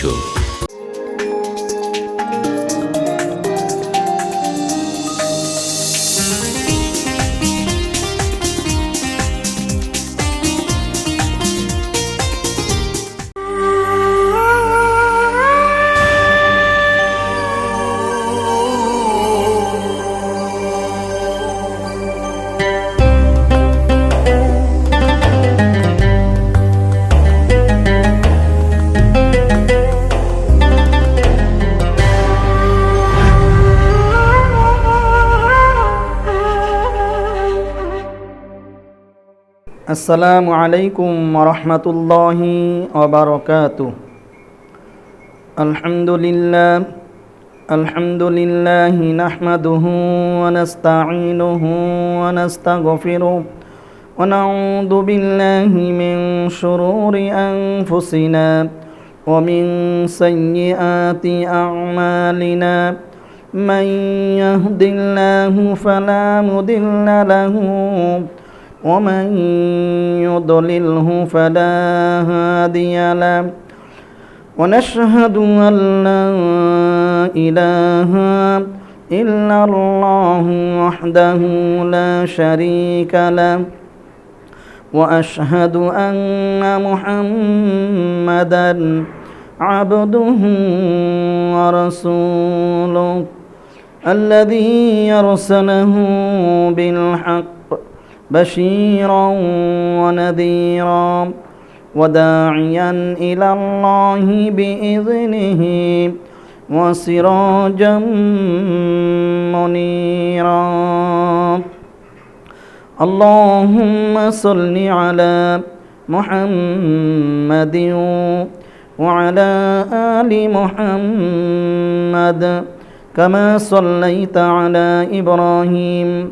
Пугачева. আসসালামু আলাইকুম রহমতুল্লাহি ওবরকাত আলহামদুলিল্লাহ আলহামদুলিল্লাহ নাহমাদুহু ونستعينه ونستغفره ونعوذ بالله من شرور أنفسنا ومن سيئات أعمالنا من يهد الله فلا مضل له ومن يضلله فلا هادي له ونشهد أن لا إله إلا الله وحده لا شريك له وأشهد أن محمدا عبده ورسوله الذي يرسله بالحق بشيرا ونذيرا وداعيا إلى الله بإذنه وسراجا منيرا اللهم صل على محمد وعلى آل محمد كما صليت على إبراهيم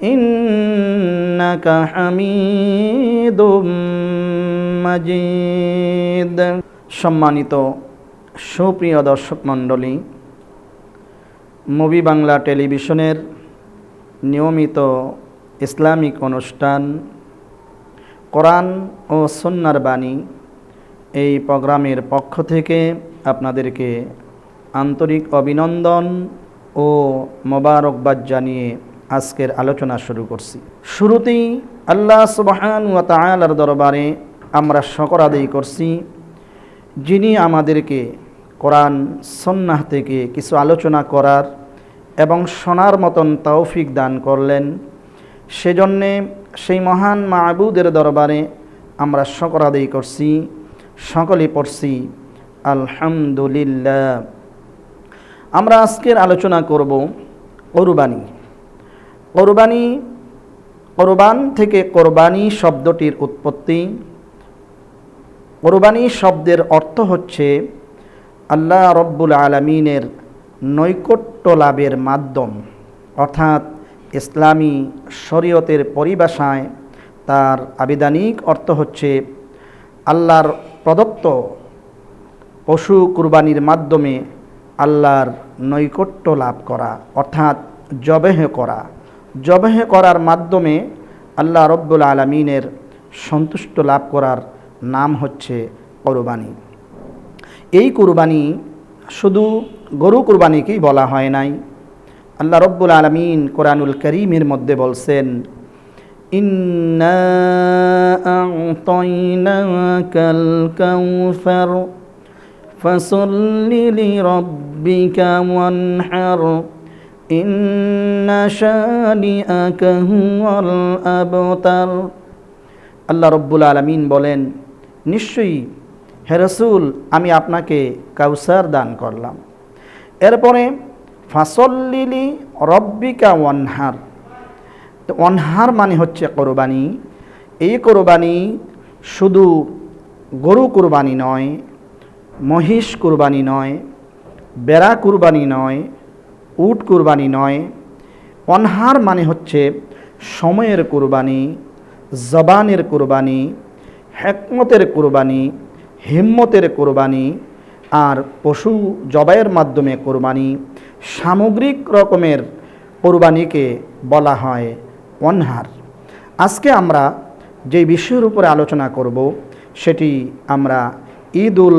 ইন্নাকা হামিদুম মাজিদ। সম্মানিত সুপ্রিয় দর্শক মণ্ডলী, মুভি বাংলা টেলিভিশনের নিয়মিত ইসলামিক অনুষ্ঠান, কোরআন ও সন্ন্যার বাণী এই প্রোগ্রামের পক্ষ থেকে আপনাদেরকে আন্তরিক অভিনন্দন ও মোবারকবাদ জানিয়ে আজকের আলোচনা শুরু করছি। শুরুতেই আল্লাহ সুবহান ওয়া দরবারে আমরা শকর আদায় করছি, যিনি আমাদেরকে কোরআন সন্ন্যাহ থেকে কিছু আলোচনা করার এবং শোনার মতন তৌফিক দান করলেন। সেজন্যে সেই মহান মাহবুদের দরবারে আমরা শকর আদায় করছি, সকলে পড়ছি, আলহামদুলিল্লাহ। আমরা আজকের আলোচনা করব কোরবানি কোরবানি, কোরবান থেকে কোরবানি শব্দটির উৎপত্তি। কোরবানি শব্দের অর্থ হচ্ছে আল্লাহ রব্বুল আলমিনের নৈকট্য লাভের মাধ্যম, অর্থাৎ ইসলামী শরীয়তের পরিভাষায় তার আবিধানিক অর্থ হচ্ছে আল্লাহর প্রদত্ত পশু কুরবানির মাধ্যমে আল্লাহর নৈকট্য লাভ করা, অর্থাৎ জবেহ করা। জবেহ করার মাধ্যমে আল্লাহ রব্বুল আলমিনের সন্তুষ্ট লাভ করার নাম হচ্ছে কোরবানি। এই কুরবানি শুধু গরু কুরবানিকেই বলা হয় নাই। আল্লাহ রব্বুল আলমিন কোরআনুল করিমের মধ্যে বলছেন, ইন্না আল্লাহ রব্বুল আলমিন বলেন, নিশ্চয়ই হে রসুল, আমি আপনাকে কাউসার দান করলাম। এরপরে, ফাসল্লিলি রব্বিকা ওয়ানহার তো অনহার মানে হচ্ছে কোরবানি। এই কোরবানি শুধু গরু কোরবানি নয়, মহিষ কোরবানি নয়, বেড়া কুরবানি নয় উট কুরবানি নয়, অনহার মানে হচ্ছে সময়ের কুরবানি, জবানের কুরবানি, হেকমতের কুরবানি, হিম্মতের কোরবানি আর পশু জবাইয়ের মাধ্যমে কোরবানি সামগ্রিক রকমের কোরবানিকে বলা হয় অনহার। আজকে আমরা যে বিষয়ের উপরে আলোচনা করব সেটি আমরা ঈদ উল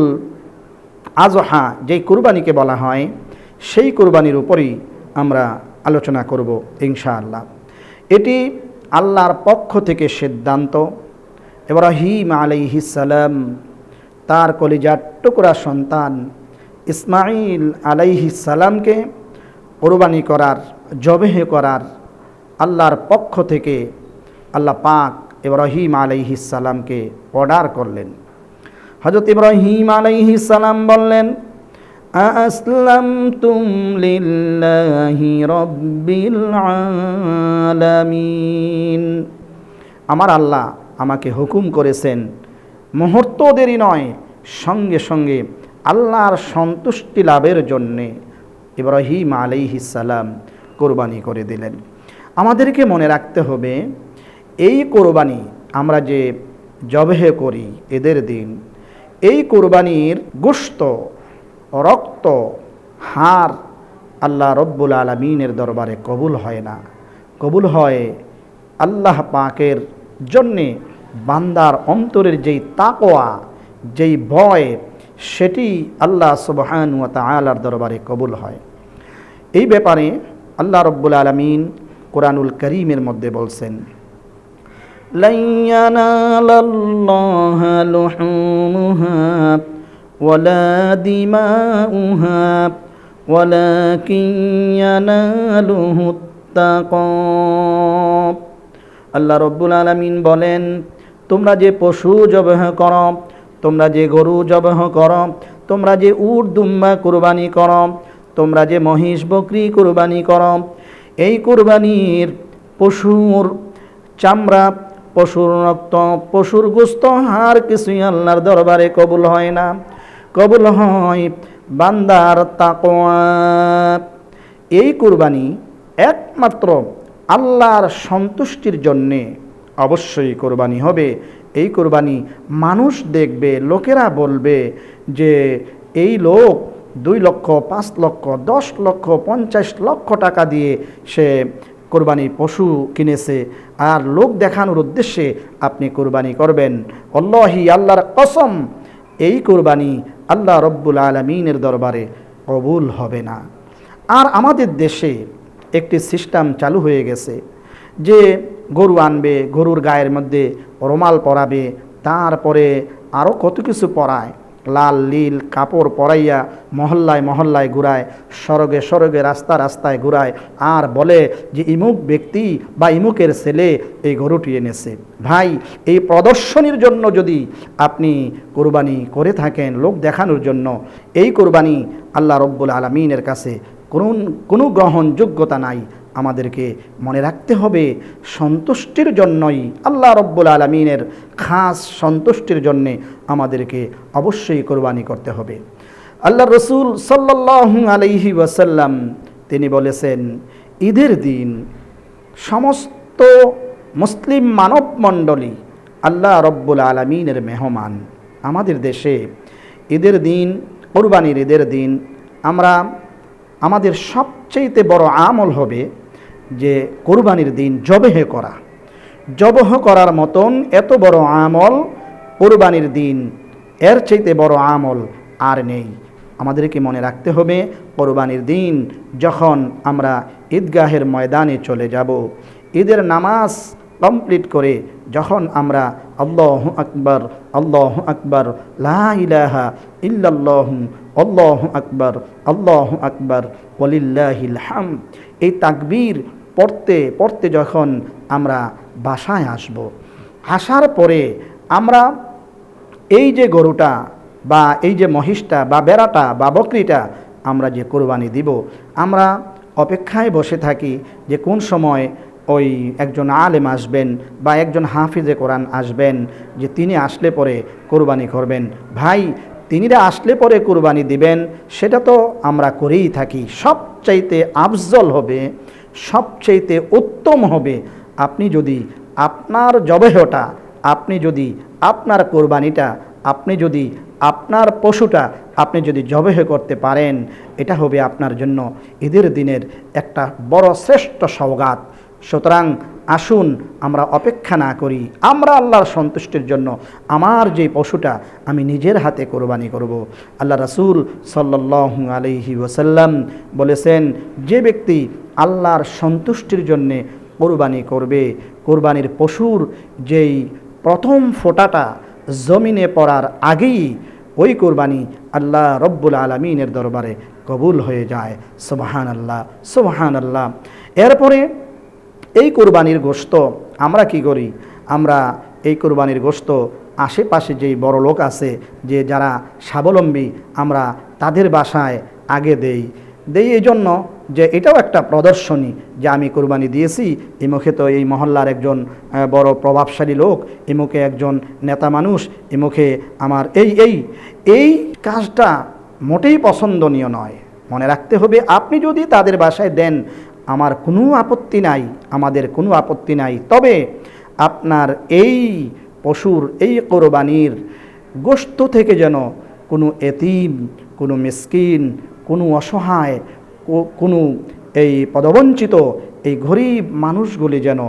আজহা যেই কোরবানিকে বলা হয় সেই কোরবানির উপরই আমরা আলোচনা করব ইনশাআল্লাহ। এটি আল্লাহর পক্ষ থেকে সিদ্ধান্ত। ইব্রাহিম আলাইহিস সালাম তার কলিজার টুকরা সন্তান ইসমাইল আলাইহিস সালামকে কোরবানি করার, জবেহে করার আল্লাহর পক্ষ থেকে আল্লাহ পাক ইব্রাহিম আলাইহিস সালামকে অর্ডার করলেন। হজরত ইব্রাহিম আলাইহিস সালাম বললেন তুম লিল্লাহি রব্বিল আলামিন। আমার আল্লাহ আমাকে হুকুম করেছেন, মুহূর্ত দেরি নয়, সঙ্গে সঙ্গে আল্লাহর সন্তুষ্টি লাভের জন্যে ইব্রাহিম সালাম কোরবানি করে দিলেন। আমাদেরকে মনে রাখতে হবে, এই কোরবানি আমরা যে জবেহে করি এদের দিন, এই কোরবানির গোস্ত রক্ত হার আল্লাহ রব্বুল আলমিনের দরবারে কবুল হয় না। কবুল হয় আল্লাহ পাকের জন্যে বান্দার অন্তরের যেই তাকোয়া যেই ভয়, সেটি আল্লাহ সুবহান ওয়া তালার দরবারে কবুল হয়। এই ব্যাপারে আল্লাহ রব্বুল আলমিন কোরআনুল করিমের মধ্যে বলছেন লাইয়ানা ولا دماؤها ولكن يناله التقى আল্লাহ রব্বুল আলমিন বলেন তোমরা যে পশু জবহ কর তোমরা যে গরু জবহ কর তোমরা যে উট দুম্বা কুরবানি কর তোমরা যে মহিষ বকরি কুরবানি কর এই কুরবানির পশুর চামড়া পশুর রক্ত পশুর গুস্ত হার কিছুই আল্লাহর দরবারে কবুল হয় না কবুল হয় বান্দার তাকোয়া এই কুরবানি একমাত্র আল্লাহর সন্তুষ্টির জন্যে অবশ্যই কোরবানি হবে। এই কোরবানি মানুষ দেখবে, লোকেরা বলবে যে এই লোক দুই লক্ষ, পাঁচ লক্ষ, দশ লক্ষ, পঞ্চাশ লক্ষ টাকা দিয়ে সে কোরবানি পশু কিনেছে। আর লোক দেখানোর উদ্দেশ্যে আপনি কোরবানি করবেন। অল্লাহি আল্লাহর কসম, এই কোরবানি আল্লাহ রব্বুল আলমিনের দরবারে কবুল হবে না। আর আমাদের দেশে একটি সিস্টেম চালু হয়ে গেছে যে গরু আনবে, গরুর গায়ের মধ্যে রোমাল পরাবে, তারপরে আরও কত কিছু পরায়। লাল লীল কাপড় পরাইয়া মহল্লায় মহল্লায় ঘুরায় সড়গে সড়গে রাস্তা রাস্তায় ঘুরায়। আর বলে যে, ইমুক ব্যক্তি বা ইমুকের ছেলে এই গরুটি এনেছে। ভাই, এই প্রদর্শনীর জন্য যদি আপনি কোরবানি করে থাকেন, লোক দেখানোর জন্য, এই কোরবানি আল্লাহ রব্বুল আলমিনের কাছে কোন, কোনো গ্রহণযোগ্যতা নাই। আমাদেরকে মনে রাখতে হবে, সন্তুষ্টির জন্যই আল্লাহ রব্বুল আলমিনের খাস সন্তুষ্টির জন্যে আমাদেরকে অবশ্যই কোরবানি করতে হবে। আল্লাহ রসুল সাল্লাহ আলহি ওয়াসাল্লাম তিনি বলেছেন, ঈদের দিন সমস্ত মুসলিম মানব মণ্ডলী আল্লাহ রব্বুল আলমিনের মেহমান। আমাদের দেশে ঈদের দিন, কোরবানির ঈদের দিন আমরা, আমাদের সবচেয়েতে বড় আমল হবে যে কোরবানির দিন জবেহে করা। জবহ করার মতন এত বড় আমল কোরবানির দিন এর চাইতে বড় আমল আর নেই। আমাদেরকে মনে রাখতে হবে, কোরবানির দিন যখন আমরা ঈদগাহের ময়দানে চলে যাব, ঈদের নামাজ কমপ্লিট করে যখন আমরা আল্লাহ আকবর আল্লাহ আকবর লাহা ইল্লাল্লাহ, আল্লাহ আকবর আল্লাহ আকবর ওলিল্লাহিল হাম এই তাকবীর পড়তে পড়তে যখন আমরা বাসায় আসব, আসার পরে আমরা এই যে গরুটা বা এই যে মহিষটা বা বেড়াটা বা বকরিটা আমরা যে কোরবানি দিব, আমরা অপেক্ষায় বসে থাকি যে কোন সময় ওই একজন আলেম আসবেন বা একজন হাফিজে কোরআন আসবেন, যে তিনি আসলে পরে কোরবানি করবেন। ভাই, তিনিরা আসলে পরে কোরবানি দিবেন, সেটা তো আমরা করেই থাকি। সবচাইতে আফজল হবে সবচাইতে উত্তম হবে। আপনি যদি আপনার জবেহটা, আপনি যদি আপনার কোরবানিটা, আপনি যদি আপনার পশুটা, আপনি যদি জবেহ করতে পারেন, এটা হবে আপনার জন্য ঈদের দিনের একটা বড় শ্রেষ্ঠ সওগাত। সুতরাং আসুন আমরা অপেক্ষা না করি। আমরা আল্লাহর সন্তুষ্টির জন্য আমার যে পশুটা, আমি নিজের হাতে কোরবানি করব। আল্লাহ রাসুল সাল্লাহ আলহি ওসাল্লাম বলেছেন, যে ব্যক্তি আল্লাহর সন্তুষ্টির জন্যে কোরবানি করবে। কোরবানির পশুর যেই প্রথম ফোঁটাটা জমিনে পড়ার আগেই ওই কোরবানি আল্লাহ রব্বুল আলমিনের দরবারে কবুল হয়ে যায়। সুবাহান আল্লাহ সুবাহান আল্লাহ এরপরে এই কোরবানির গোস্ত আমরা কি করি? আমরা এই কোরবানির গোস্ত আশেপাশে যেই বড় লোক আছে, যে যারা স্বাবলম্বী, আমরা তাদের বাসায় আগে দেই। দেই এই জন্য যে এটাও একটা প্রদর্শনী যে আমি কোরবানি দিয়েছি। ইমুখে তো এই মহল্লার একজন বড় প্রভাবশালী লোক ইমুখে একজন নেতা মানুষ ইমুখে আমার এই এই এই কাজটা মোটেই পছন্দনীয় নয়। মনে রাখতে হবে, আপনি যদি তাদের বাসায় দেন, আমার কোনো আপত্তি নাই, আমাদের কোনো আপত্তি নাই। তবে আপনার এই পশুর, এই কোরবানির গোস্ত থেকে যেন কোনো এতিম, কোনো মিসকিন, কোনো অসহায় কোনো এই পদবঞ্চিত এই গরিব মানুষগুলি যেন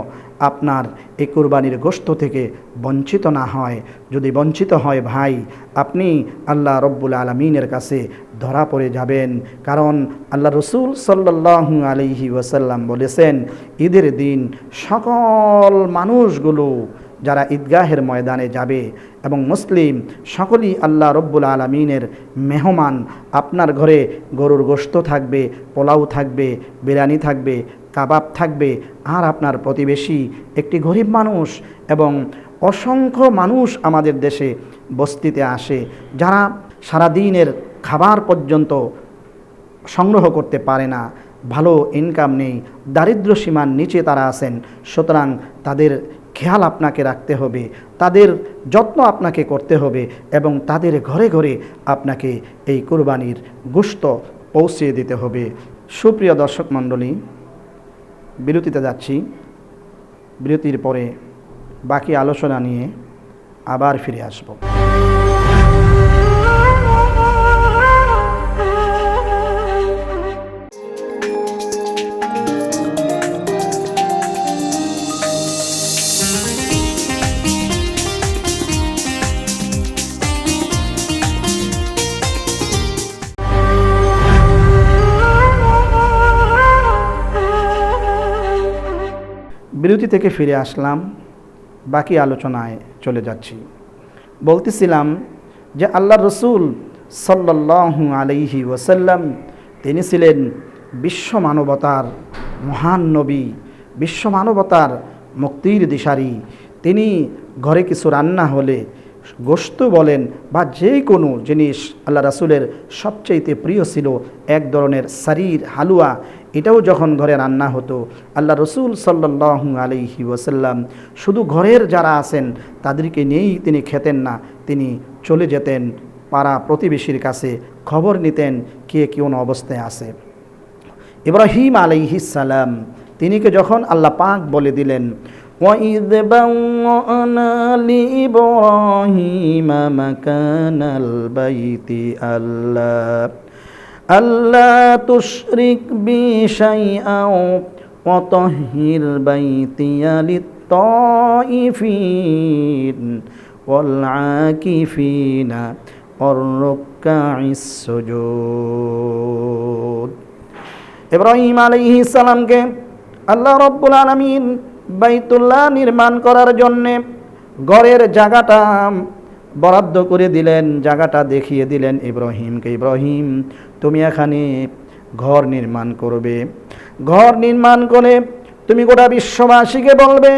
আপনার এই কোরবানির গোস্ত থেকে বঞ্চিত না হয়। যদি বঞ্চিত হয় ভাই, আপনি আল্লাহ রব্বুল আলমিনের কাছে ধরা পড়ে যাবেন। কারণ আল্লাহ রসুল সাল্লাহু আলহি ওয়াসাল্লাম বলেছেন, ঈদের দিন সকল মানুষগুলো যারা ঈদগাহের ময়দানে যাবে এবং মুসলিম সকলেই আল্লাহ রব্বুল আলমিনের মেহমান। আপনার ঘরে গরুর গোস্ত থাকবে, পোলাও থাকবে, বিরিয়ানি থাকবে, কাবাব থাকবে। আর আপনার প্রতিবেশী একটি গরিব মানুষ এবং অসংখ্য মানুষ আমাদের দেশে বস্তিতে আসে, যারা সারাদিনের খাবার পর্যন্ত সংগ্রহ করতে পারে না। ভালো ইনকাম নেই দারিদ্র সীমার নিচে তারা আছেন, সুতরাং তাদের খেয়াল আপনাকে রাখতে হবে, তাদের যত্ন আপনাকে করতে হবে এবং তাদের ঘরে ঘরে আপনাকে এই কোরবানির গুস্ত পৌঁছিয়ে দিতে হবে। সুপ্রিয় দর্শক মণ্ডলী, বিরতিতে যাচ্ছি। বিরতির পরে বাকি আলোচনা নিয়ে আবার ফিরে আসব। বিরতি থেকে ফিরে আসলাম, বাকি আলোচনায় চলে যাচ্ছি। বলতেছিলাম যে আল্লাহ রসুল সাল্লাহু আলাইহি ওসাল্লাম তিনি ছিলেন বিশ্ব মানবতার মহান নবী, বিশ্ব মানবতার মুক্তির দিশারি। তিনি ঘরে কিছু রান্না হলে গোস্ত বলেন বা যে কোনো জিনিস আল্লাহ রাসুলের সবচাইতে প্রিয় ছিল, এক ধরনের শারীর হালুয়া এটাও যখন ঘরে রান্না হতো আল্লাহ রসুল সাল্লাহ আলহি ওসাল্লাম শুধু ঘরের যারা আছেন তাদেরকে নিয়েই তিনি খেতেন না তিনি চলে যেতেন পাড়া প্রতিবেশীর কাছে খবর নিতেন কে কোন অবস্থায় আছে ইব্রাহিম আলাইহিসাল্লাম তিনিকে যখন আল্লাহ পাক বলে দিলেন وإذ بوأنا لإبراهيم مكان البيت ألا ألا تشرك بي شيئا وطهر بيتي للطائفين والعاكفين والركع السجود ইব্রাহিম আলাইহি সালামকে আল্লাহ রব্বুল আলমিন বাইতুল্লাহ নির্মাণ করার জন্যে গড়ের জায়গাটা বরাদ্দ করে দিলেন, জায়গাটা দেখিয়ে দিলেন ইব্রাহিমকে। ইব্রাহিম, তুমি এখানে ঘর নির্মাণ করবে। ঘর নির্মাণ করে তুমি গোটা বিশ্ববাসীকে বলবে,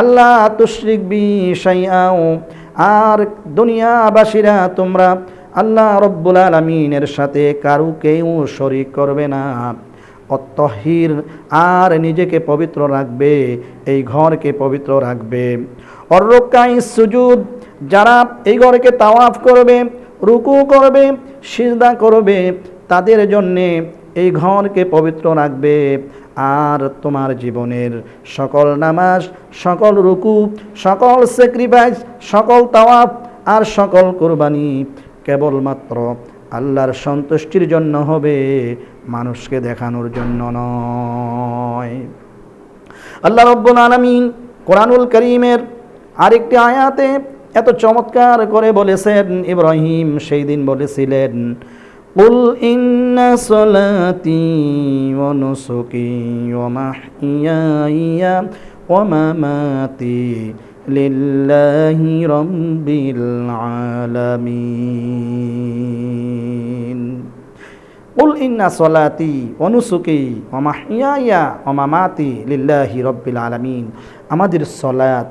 আল্লাহ তুশ্রিক বিশাইয়াও আর দুনিয়াবাসীরা তোমরা আল্লাহ রব্বুল আলমিনের সাথে কারু কেউ শরিক করবে না। অত্তহির আর নিজেকে পবিত্র রাখবে, এই ঘরকে পবিত্র রাখবে। অর্রকাই সুজুদ যারা এই ঘরকে তাওয়াফ করবে, রুকু করবে, সিজদা করবে, তাদের জন্যে এই ঘরকে পবিত্র রাখবে। আর তোমার জীবনের সকল নামাজ, সকল রুকু, সকল স্যাক্রিফাইস সকল তাওয়াফ আর সকল কোরবানি কেবলমাত্র আল্লাহর সন্তুষ্টির জন্য হবে, মানুষকে দেখানোর জন্য নয়। আল্লাহ রব্বুল আলমিন কোরআনুল করিমের আরেকটি আয়াতে এত চমৎকার করে বলেছেন ইব্রাহিম সেই দিন বলেছিলেন قل إن صلاتي ونسكي ومحياي ومماتي لله رب العالمين قل إن صلاتي ونسكي ومحياي ومماتي لله رب العالمين আমাদের সলাত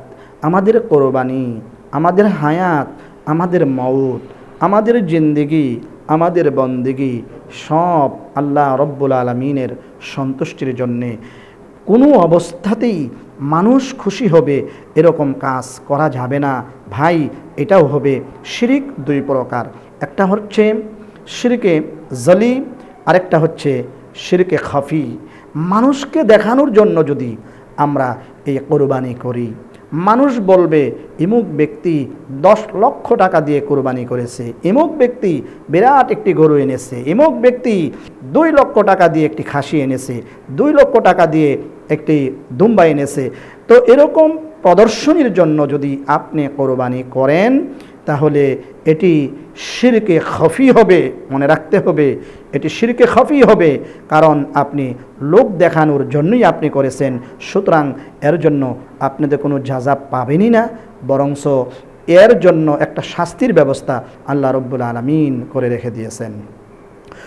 আমাদের কোরবানি আমাদের হায়াত, আমাদের মৌত আমাদের জিন্দিগি, আমাদের বন্দিগি সব আল্লাহ রব্বুল আলমিনের সন্তুষ্টির জন্যে। কোনো অবস্থাতেই মানুষ খুশি হবে এরকম কাজ করা যাবে না। ভাই, এটাও হবে শিরিক দুই প্রকার। একটা হচ্ছে শিরকে জলি, আরেকটা হচ্ছে শিরকে খাফি। মানুষকে দেখানোর জন্য যদি আমরা এই কোরবানি করি মানুষ বলবে, ইমুক ব্যক্তি দশ লক্ষ টাকা দিয়ে কোরবানি করেছে। ইমুক ব্যক্তি বিরাট একটি গরু এনেছে। ইমুক ব্যক্তি দুই লক্ষ টাকা দিয়ে একটি খাসি এনেছে। দুই লক্ষ টাকা দিয়ে একটি দুম্বা এনেছে। তো এরকম প্রদর্শনীর জন্য যদি আপনি কোরবানি করেন, তাহলে এটি শিরকে খফি হবে, মনে রাখতে হবে। এটি শিরকে খফি হবে, কারণ আপনি লোক দেখানোর জন্যই আপনি করেছেন, সুতরাং এর জন্য আপনাদের কোনো যাজা পাবেনই না, বরংস এর জন্য একটা শাস্তির ব্যবস্থা আল্লাহ রব্বুল আলমিন করে রেখে দিয়েছেন।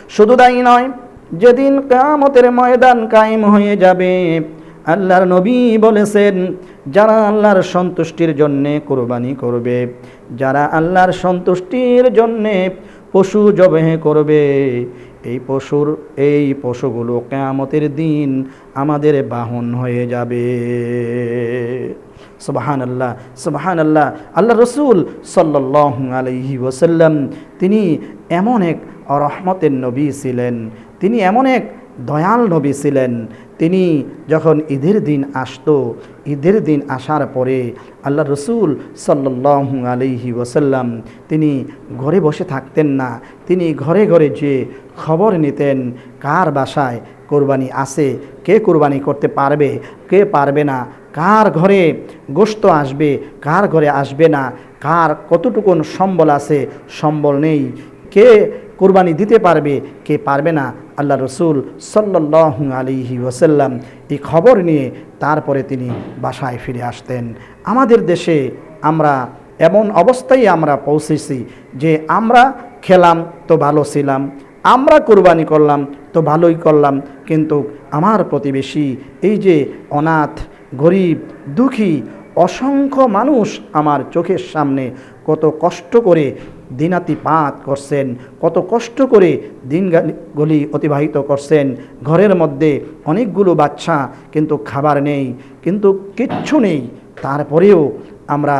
শুধু তাই নয়, যেদিন কামতের ময়দান কায়েম হয়ে যাবে, আল্লাহর নবী বলেছেন, যারা আল্লাহর সন্তুষ্টির জন্যে কোরবানি করবে, যারা আল্লাহর সন্তুষ্টির জন্যে পশু জবেহ করবে। এই পশুর, এই পশুগুলো কেয়ামতের দিন আমাদের বাহন হয়ে যাবে। সুবাহান আল্লাহ সুবাহান আল্লাহ আল্লাহ রসুল সাল্লাহ আলহি ওসাল্লাম তিনি এমন এক রহমতের নবী ছিলেন। তিনি এমন এক দয়াল নবী ছিলেন। তিনি যখন ঈদের দিন আসত, ঈদের দিন আসার পরে আল্লাহ রসুল সাল্লাহ আলিহি ওসাল্লাম তিনি ঘরে বসে থাকতেন না। তিনি ঘরে ঘরে যে খবর নিতেন, কার বাসায় কোরবানি আসে কে কোরবানি করতে পারবে, কে পারবে না, কার ঘরে গোস্ত আসবে, কার ঘরে আসবে না, কার কতটুকুন সম্বল আছে, সম্বল নেই, কে কোরবানি দিতে পারবে, কে পারবে না, আল্লাহ রসুল সাল্লাহ আলিহি ওসাল্লাম এই খবর নিয়ে তারপরে তিনি বাসায় ফিরে আসতেন। আমাদের দেশে আমরা এমন অবস্থায় আমরা পৌঁছেছি যে আমরা খেলাম তো ভালো ছিলাম, আমরা কোরবানি করলাম তো ভালোই করলাম, কিন্তু আমার প্রতিবেশী এই যে অনাথ, গরিব, দুঃখী, অসংখ্য মানুষ আমার চোখের সামনে কত কষ্ট করে দিনাতিপাত করছেন। কত কষ্ট করে দিনগুলি অতিবাহিত করছেন। ঘরের মধ্যে অনেকগুলো বাচ্চা কিন্তু খাবার নেই, কিন্তু কিচ্ছু নেই। তারপরেও আমরা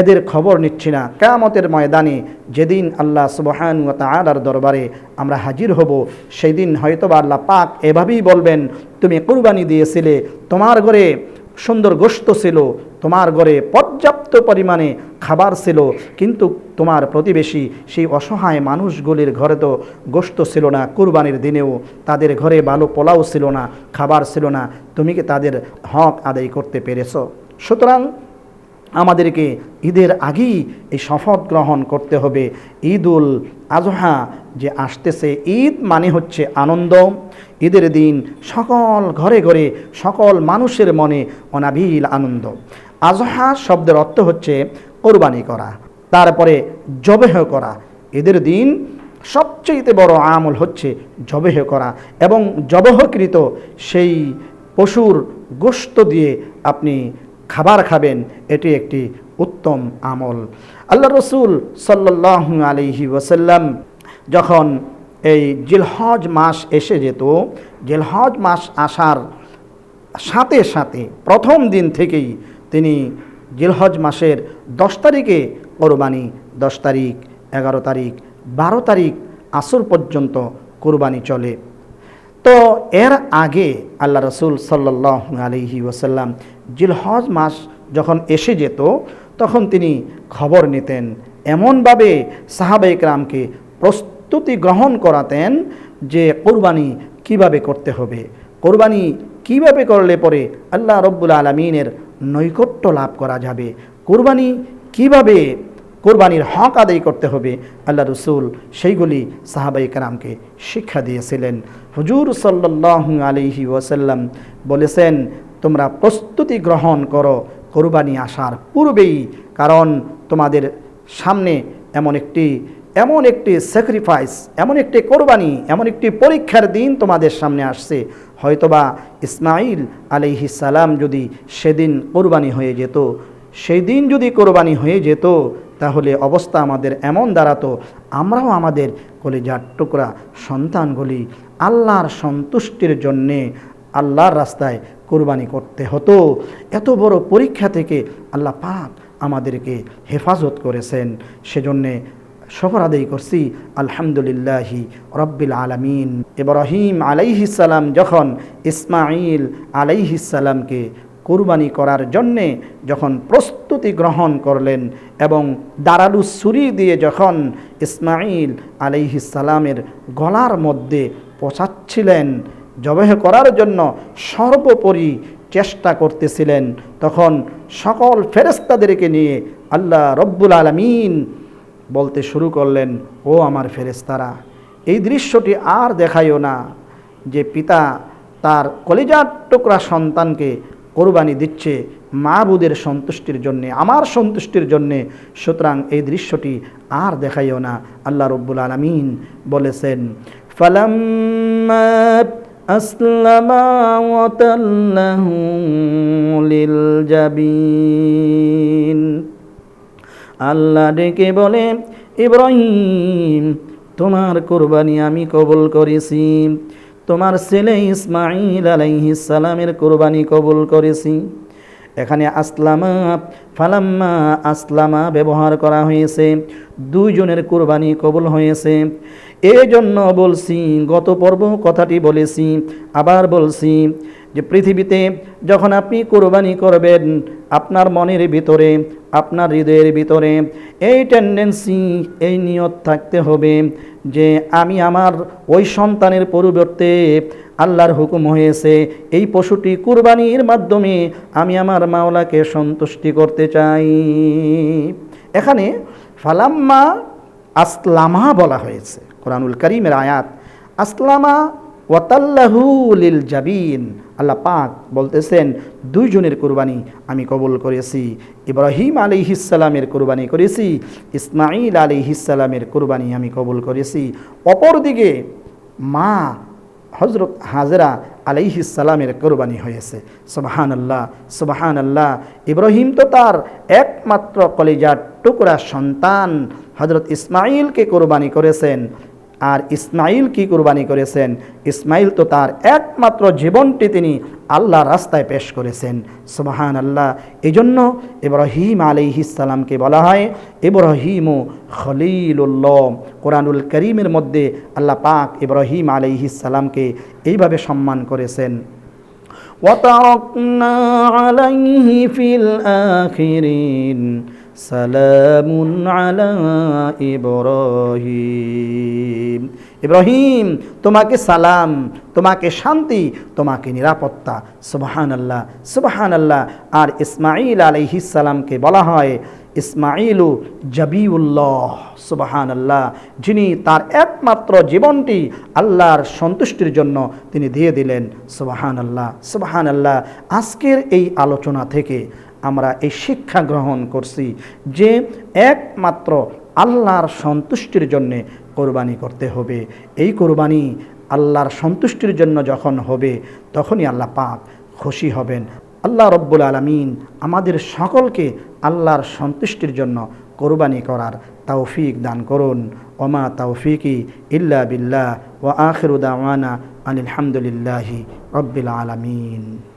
এদের খবর নিচ্ছি না। কেয়ামতের ময়দানে যেদিন আল্লাহ সুবহান তালার দরবারে আমরা হাজির হব সেই দিন হয়তোবা আল্লাহ পাক এভাবেই বলবেন, তুমি কুরবানি দিয়েছিলে, তোমার ঘরে সুন্দর গোস্ত ছিল, তোমার ঘরে পর্যাপ্ত পরিমাণে খাবার ছিল, কিন্তু তোমার প্রতিবেশী সেই অসহায় মানুষগুলির ঘরে তো গোস্ত ছিল না, কুরবানির দিনেও। তাদের ঘরে ভালো পোলাও ছিল না, খাবার ছিল না। তুমি কি তাদের হক আদায় করতে পেরেছ? সুতরাং আমাদেরকে ঈদের আগেই এই শপথ গ্রহণ করতে হবে। ঈদুল আজহা যে আসতেছে, ঈদ মানে হচ্ছে আনন্দ। ঈদের দিন সকল ঘরে ঘরে সকল মানুষের মনে অনাবিল আনন্দ। আজহা শব্দের অর্থ হচ্ছে কোরবানি করা, তারপরে জবেহ করা। এদের দিন সবচেয়ে বড় আমল হচ্ছে জবেহ করা এবং জবহকৃত সেই পশুর গোস্ত দিয়ে আপনি খাবার খাবেন, এটি একটি উত্তম আমল। আল্লাহ রসুল সাল্লাহ আলিহি ওসাল্লাম যখন এই জিলহজ মাস এসে যেত, জিলহজ মাস আসার সাথে সাথে প্রথম দিন থেকেই তিনি জিলহজ মাসের দশ তারিখে কোরবানি, দশ তারিখ, এগারো তারিখ, বারো তারিখ আসর পর্যন্ত কোরবানি চলে। তো এর আগে আল্লাহ রসুল সাল্লাহ আলহি ওসাল্লাম জিলহজ মাস যখন এসে যেত, তখন তিনি খবর নিতেন, এমনভাবে সাহাবা ইকরামকে প্রস্তুতি গ্রহণ করাতেন যে কোরবানি কীভাবে করতে হবে। কোরবানি কীভাবে করলে পরে আল্লাহ রব্বুল আলমিনের নৈকট্য লাভ করা যাবে। কোরবানি কীভাবে কোরবানির হক আদায় করতে হবে? আল্লাহ রসুল সেইগুলি সাহাবাই কারামকে শিক্ষা দিয়েছিলেন। হুজুর সাল্লাহ আলিহি ওয়াসাল্লাম বলেছেন, তোমরা প্রস্তুতি গ্রহণ করো কোরবানি আসার পূর্বেই, কারণ তোমাদের সামনে এমন একটি এমন একটি স্যাক্রিফাইস এমন একটি কোরবানি, এমন একটি পরীক্ষার দিন তোমাদের সামনে আসছে। হয়তোবা ইসমাইল সালাম যদি সেদিন কোরবানি হয়ে যেত, সেই দিন যদি কোরবানি হয়ে যেত, তাহলে অবস্থা আমাদের এমন দাঁড়াতো, আমরাও আমাদের কলেজার টুকরা সন্তানগুলি আল্লাহর সন্তুষ্টির জন্যে আল্লাহর রাস্তায় কোরবানি করতে হতো। এত বড় পরীক্ষা থেকে আল্লাহ পাক আমাদেরকে হেফাজত করেছেন। সেজন্যে শকর আদায় করছি, আলহামদুলিল্লাহি রব্বিল আলমিন। ইব্রাহিম আলাইহিসাল্লাম যখন ইসমাইল আলাইহিসাল্লামকে কুরবানি করার জন্যে যখন প্রস্তুতি গ্রহণ করলেন এবং দারালু সুরি দিয়ে যখন ইসমাইল আলাইহিসালামের গলার মধ্যে পচাচ্ছিলেন, জবেহ করার জন্য সর্বোপরি চেষ্টা করতেছিলেন, তখন সকল ফেরেস্তাদেরকে নিয়ে আল্লাহ রব্বুল আলমিন বলতে শুরু করলেন ও আমার ফেরেস্তারা এই দৃশ্যটি আর দেখাইও না যে পিতা তার কলিজার টুকরা সন্তানকে কোরবানি দিচ্ছে মাহবুদের সন্তুষ্টির জন্যে আমার সন্তুষ্টির জন্যে সুতরাং এই দৃশ্যটি আর দেখাইও না আল্লাহ রব্বুল আলমিন বলেছেন ফালাম أسلما وتله للجبين আল্লাহ ডেকে বলে, ইব্রাহিম, তোমার কোরবানি আমি কবুল করেছি। তোমার ছেলে ইসমাইল সালামের কোরবানি কবুল করেছি। এখানে আসলামা, ফালাম্মা আসলামা ব্যবহার করা হয়েছে। দুইজনের কোরবানি কবুল হয়েছে। এই জন্য বলছি, গত পর্ব কথাটি বলেছি, আবার বলছি যে পৃথিবীতে যখন আপনি কোরবানি করবেন, আপনার মনের ভিতরে, আপনার হৃদয়ের ভিতরে এই টেন্ডেন্সি এই নিয়ত থাকতে হবে যে আমি আমার ওই সন্তানের পরিবর্তে আল্লাহর হুকুম হয়েছে, এই পশুটি কুরবানির মাধ্যমে আমি আমার মাওলাকে সন্তুষ্টি করতে চাই। এখানে ফালাম্মা আসলামা বলা হয়েছে, কোরআনুল করিমের আয়াত। আসলামা ওয়াতাল্লাহু লিল জাবিন। আল্লাহ পাক বলতেছেন, দুইজনের কোরবানি আমি কবুল করেছি। ইব্রাহিম আলিহিসালামের কোরবানি করেছি ইসমাইল আলিহিসালামের কোরবানি আমি কবুল করেছি। অপরদিকে মা হজরত হাজরা আলাইহিসালামের কোরবানি হয়েছে। সুবাহান আল্লাহ সুবাহান আল্লাহ ইব্রাহিম তো তার একমাত্র কলিজার টুকরা সন্তান। হজরত ইসমাইলকে কোরবানি করেছেন। আর ইসমাইল কি কোরবানি করেছেন ইসমাইল তো তার একমাত্র জীবনটি তিনি আল্লাহ রাস্তায় পেশ করেছেন সুবাহান আল্লাহ এই জন্য ইব্রাহিম আলিহিসাল্লামকে বলা হয় ইব্রাহিম খলিলুল্লাহ কোরআনুল করিমের মধ্যে আল্লাহ পাক ইব্রাহিম আলিহিসাল্লামকে এইভাবে সম্মান করেছেন وتركنا عليه في الآخرين আলা ইব্রাহিম। ইব্রাহিম, তোমাকে সালাম, তোমাকে শান্তি, তোমাকে নিরাপত্তা। সুবাহান আল্লাহ সুবাহান আল্লাহ আর ইসমাইল সালামকে বলা হয় ইসমাইলু জবিউল্লাহ সুবাহান আল্লাহ যিনি তার একমাত্র জীবনটি আল্লাহর সন্তুষ্টির জন্য তিনি দিয়ে দিলেন। সুবাহান আল্লাহ সুবাহান আল্লাহ আজকের এই আলোচনা থেকে আমরা এই শিক্ষা গ্রহণ করছি যে একমাত্র আল্লাহর সন্তুষ্টির জন্যে কোরবানি করতে হবে। এই কোরবানি আল্লাহর সন্তুষ্টির জন্য যখন হবে, তখনই আল্লাহ পাক খুশি হবেন। আল্লাহ রব্বুল আলমিন আমাদের সকলকে আল্লাহর সন্তুষ্টির জন্য কোরবানি করার তৌফিক দান করুন। ওমা তৌফিকি ইল্লা বিল্লাহ ও আখিরুদ্দাওয়ানা আনিলহামদুলিল্লাহি রব্বিল আলমিন।